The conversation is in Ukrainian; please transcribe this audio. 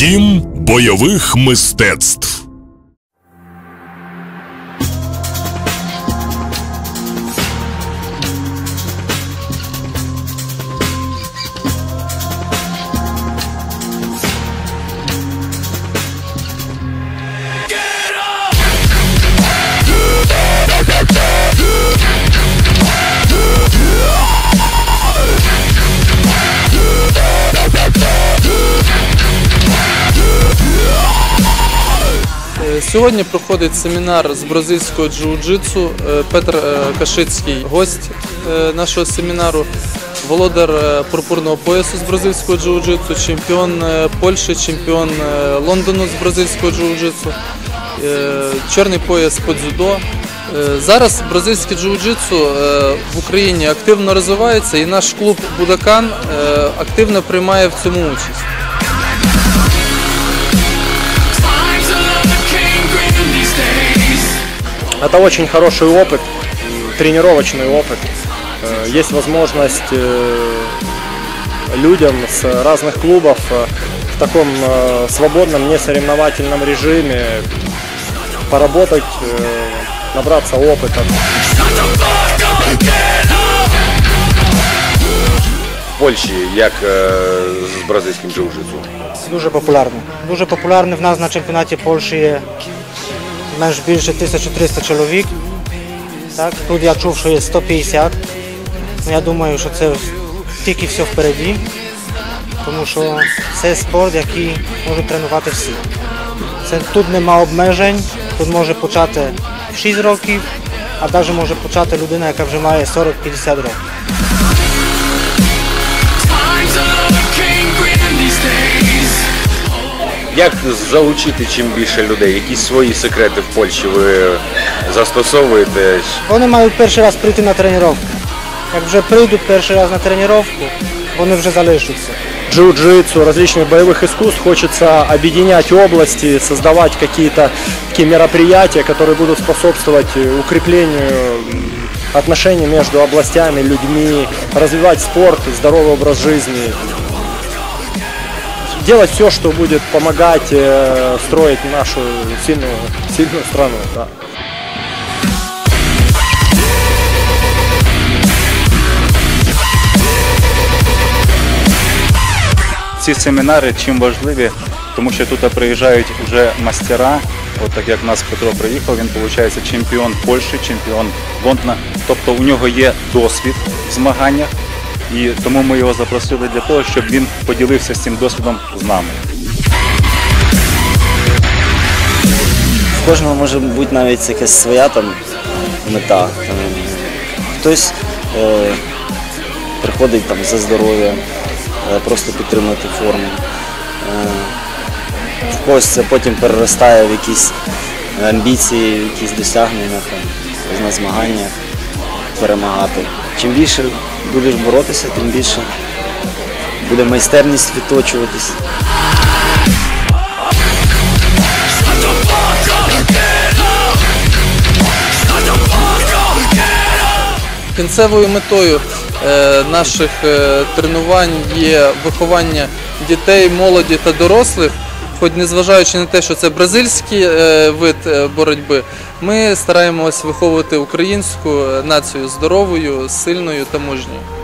Дім бойових мистецтв. Сьогодні проходить семінар з бразильського джиу-джитсу. Е, Петр е, Кашицький, гость е, нашого семінару, володар пурпурного поясу з бразильського джиу-джитсу, чемпіон Польщі, чемпіон Лондону з бразильського джиу-джитсу, чорний пояс по дзюдо. Зараз бразильське джиу-джитсу в Україні активно розвивається і наш клуб Будакан активно приймає в цьому участь. Это очень хороший опыт, м, тренировочный опыт. Э, Есть возможность э, людям с разных клубов э, в таком э, свободном, несоревновательном режиме поработать, э, набраться опыта. Shut the fuck up and get up. В Польщі як е, з бразильським джиу-джитсу? Дуже популярний. Дуже популярний в нас на чемпіонаті Польщі є менш більше 1300 чоловік. Так, тут я чув, що є 150. Ну, Я думаю, що це тільки все впереді, тому що це спорт, який можуть тренувати всі. Це, тут нема обмежень, тут може почати в 6 років, а навіть може почати людина, яка вже має 40-50 років. Як залучити чим більше людей? Якісь свої секрети в Польщі ви застосовуєте? Вони мають перший раз прийти на тренування. Як вже прийдуть перший раз на тренування, вони вже залишаться. Джиу-джитсу, различных боевых искусств хочется объединять области, создавать какие-то такие мероприятия, которые будут способствовать э, укреплению м, отношений между областями, людьми, развивать спорт, здоровый образ жизни. Делать все, что будет помогать э, строить нашу сильную, сильную страну. Да. Ці семінари чим важливі, тому що тут приїжджають вже мастера. От так як нас Петро приїхав, він виходить чемпіон Польщі, чемпіон Лондона. Тобто у нього є досвід в змаганнях, і тому ми його запросили для того, щоб він поділився з цим досвідом з нами. В кожного може бути навіть якась своя там мета. Там, хтось е, приходить там за здоров'я, е, просто підтримати форму. Е, в когось це потім переростає в якісь амбіції, в якісь досягнення там, на змаганнях перемагати. Чим більше будеш боротися, тим більше буде майстерність відточуватись. Кінцевою метою е, наших е, тренувань є виховання дітей, молоді та дорослих. Хоч незважаючи на те, що це бразильський е, вид е, боротьби, ми стараємось виховувати українську е, націю здоровою, сильною та мужньою.